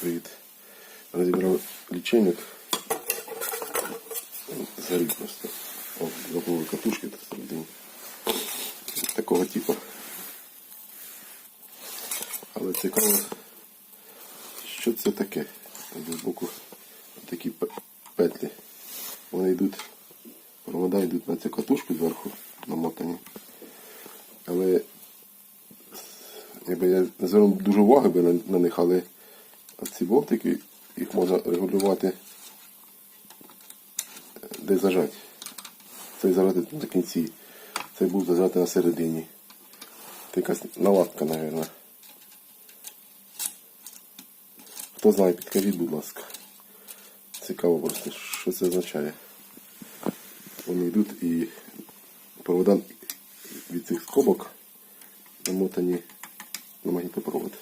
Привіт. Розібрав лічильник. Згорів просто. Забули катушки тут всередині. Такого типу. Але цікаво, що це таке. З боку такі петлі. Вони йдуть, провода йдуть на цю катушку зверху намотані. Але якби я не звернув дуже уваги би на, на них, але ці болтики, їх можна регулювати е, де зажать. Цей зажати на кінці, цей був зажати на середині. Це якась наладка, мабуть. Хто знає, підкажіть, будь ласка. Цікаво просто, що це означає. Вони йдуть і провода від цих скобок намотані на магнітопровод.